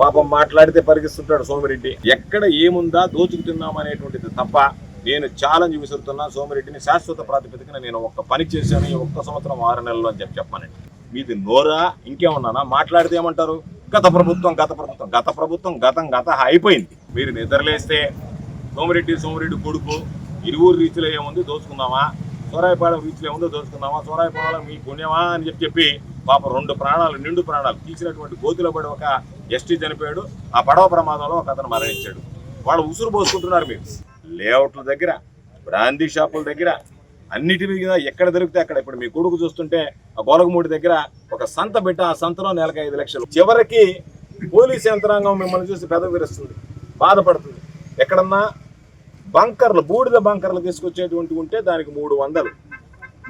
పాపం మాట్లాడితే పరిగిస్తుంటాడు సోమిరెడ్డి. ఎక్కడ ఏముందా దోచుకు తిన్నామనేటువంటిది తప్ప నేను ఛాలెంజ్ విసురుతున్నా సోమిరెడ్డిని శాశ్వత ప్రాతిపదికన నేను ఒక్క పని చేశాను ఈ ఒక్క సంవత్సరం ఆరు నెలలు అని చెప్పి చెప్పానండి మీది నోరా? ఇంకేమన్నానా? మాట్లాడితే ఏమంటారు? గత ప్రభుత్వం గత ప్రభుత్వం గత ప్రభుత్వం గతం గత అయిపోయింది. మీరు నిద్రలేస్తే సోమిరెడ్డి సోమిరెడ్డి కొడుకు ఇరువురు రీచ్లో ఏముంది? దోచుకుందామా? సోరాయపాలెం రీచ్లో ఏముందో దోచుకుందామా? సోరాయపాలెం మీ పుణ్యమా అని చెప్పి చెప్పి పాప రెండు ప్రాణాలు నిండు ప్రాణాలు తీసినటువంటి గోతిలో పడి ఒక ఎస్టీ చనిపోయాడు. ఆ పడవ ప్రమాదంలో ఒక అతను మరణించాడు. వాళ్ళు ఉసురు పోసుకుంటున్నారు మీరు. లేఅవుట్ల దగ్గర బ్రాందీ షాపుల దగ్గర అన్నిటి మీద ఎక్కడ దొరికితే అక్కడ. ఇప్పుడు మీ కొడుకు చూస్తుంటే ఆ గోలగమూడి దగ్గర ఒక సంత పెట్టి ఆ సంతలో నెలకు ఐదు లక్షలు. చివరికి పోలీస్ యంత్రాంగం మిమ్మల్ని చూసి పెద విరుస్తుంది బాధపడుతుంది. ఎక్కడన్నా బంకర్లు బూడిద బంకర్లు తీసుకొచ్చేటువంటి ఉంటే దానికి మూడు వందలు.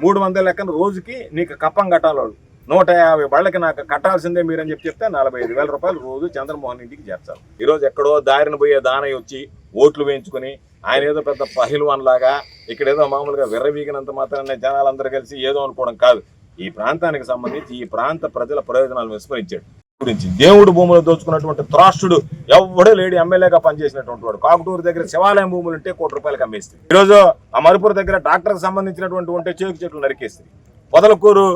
మూడు వందల లెక్కన రోజుకి నీకు కప్పం కట్టాలి వాళ్ళు. నూట యాభై బళ్ళకి నాకు కట్టాల్సిందే మీరని చెప్పి చెప్తే నలభై ఐదు వేల రూపాయలు రోజు చంద్రమోహన్ ఇంటికి చేర్చాలి. ఈరోజు ఎక్కడో దారిన పోయే దానయ్య వచ్చి ఓట్లు వేయించుకుని ఆయన ఏదో పెద్ద పహిల్వాన్ లాగా ఇక్కడ ఏదో మామూలుగా విర్రవీగినంత మాత్రాన్ని జనాలందరూ కలిసి ఏదో అనుకోవడం కాదు. ఈ ప్రాంతానికి సంబంధించి ఈ ప్రాంత ప్రజల ప్రయోజనాలు విస్మరించాడు గురించి దేవుడు భూములు దోచుకున్నటువంటి త్రాష్టుడు ఎవడో లేడి ఎమ్మెల్యేగా పనిచేసినటువంటి వాడు. కాకుటూరు దగ్గర శివాలయం భూములు ఉంటే కోటి రూపాయలకు అమ్మేస్తుంది ఈరోజు ఆ మరుపూర్ దగ్గర డాక్టర్కి సంబంధించినటువంటి ఉంటే చేకు చెట్లు నరికేస్తుంది పొదలకూరు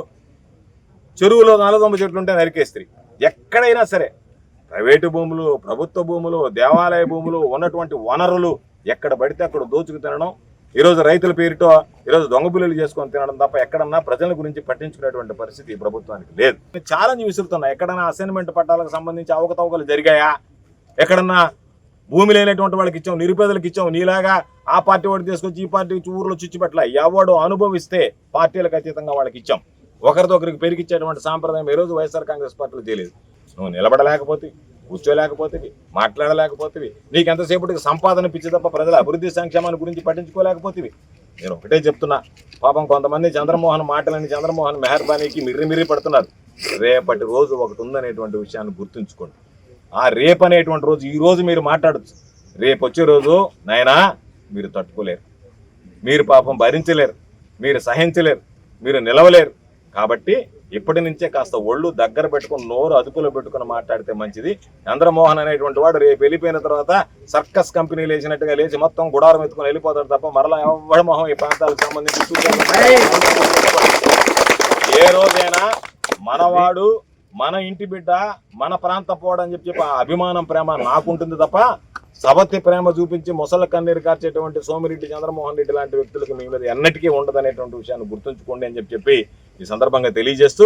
చెరువులో నల్లదొమ్మ చెట్లు ఉంటే నరికేస్త్రీ ఎక్కడైనా సరే ప్రైవేటు భూములు ప్రభుత్వ భూములు దేవాలయ భూములు ఉన్నటువంటి వనరులు ఎక్కడ పడితే అక్కడ దోచుకు తినడం ఈరోజు రైతుల పేరుతో ఈరోజు దొంగ బిల్లులు చేసుకొని తినడం తప్ప ఎక్కడన్నా ప్రజల గురించి పట్టించుకునేటువంటి పరిస్థితి ఈ ప్రభుత్వానికి లేదు. ఛాలెంజ్ విసురుతున్నా ఎక్కడన్నా అసైన్మెంట్ పట్టాలకు సంబంధించి అవకతవకలు జరిగాయా? ఎక్కడన్నా భూమి లేనటువంటి వాళ్ళకి ఇచ్చాం నిరుపేదలకు ఇచ్చాం నీలాగా ఆ పార్టీ వాడు తీసుకొచ్చి ఈ పార్టీ ఊర్లో చుచ్చిపెట్టల? ఎవడు అనుభవిస్తే పార్టీలకు అతీతంగా వాళ్ళకి ఇచ్చాం. ఒకరితో ఒకరికి పెరిగిచ్చేటువంటి సాంప్రదాయం ఈ రోజు వైఎస్ఆర్ కాంగ్రెస్ పార్టీలో తెలియదు నువ్వు నిలబడలేకపోతే కూర్చోలేకపోతే మాట్లాడలేకపోతే నీకు ఎంతసేపటికి సంపాదన పిచ్చి తప్ప ప్రజల అభివృద్ధి సంక్షేమాన్ని గురించి పట్టించుకోలేకపోతే నేను ఒకటే చెప్తున్నా. పాపం కొంతమంది చంద్రమోహన్ మాటలని చంద్రమోహన్ మెహర్బానీకి మిర్రి మిర్రి పడుతున్నారు. రేపటి రోజు ఒకటి ఉందనేటువంటి విషయాన్ని గుర్తుంచుకోండి. ఆ రేపు అనేటువంటి రోజు ఈ రోజు మీరు మాట్లాడచ్చు. రేపు వచ్చే రోజు నాయనా మీరు తట్టుకోలేరు. మీరు పాపం భరించలేరు. మీరు సహించలేరు. మీరు నిలవలేరు. కాబట్టి ఇప్పటి నుంచే కాస్త ఒళ్ళు దగ్గర పెట్టుకుని నోరు అదుపులో పెట్టుకుని మాట్లాడితే మంచిది. చంద్రమోహన్ అనేటువంటి వాడు రేపు వెళ్ళిపోయిన తర్వాత సర్కస్ కంపెనీ లేచినట్టుగా లేచి మొత్తం గుడారం ఎత్తుకుని వెళ్ళిపోతాడు తప్ప మరలా ఎవరి మొహం ఈ ప్రాంతాలకు సంబంధించి ఏ రోజైనా మనవాడు మన ఇంటి బిడ్డ మన ప్రాంతం పోవడం అని చెప్పి చెప్పి ఆ అభిమానం ప్రేమ నాకుంటుంది తప్ప సవతి ప్రేమ చూపించి ముసల కన్నీరు కార్చేటువంటి సోమిరెడ్డి చంద్రమోహన్ రెడ్డి లాంటి వ్యక్తులకు మీ మీద ఎన్నటికీ ఉండదనేటువంటి విషయాన్ని గుర్తుంచుకోండి అని చెప్పి చెప్పి ఈ సందర్భంగా తెలియజేస్తూ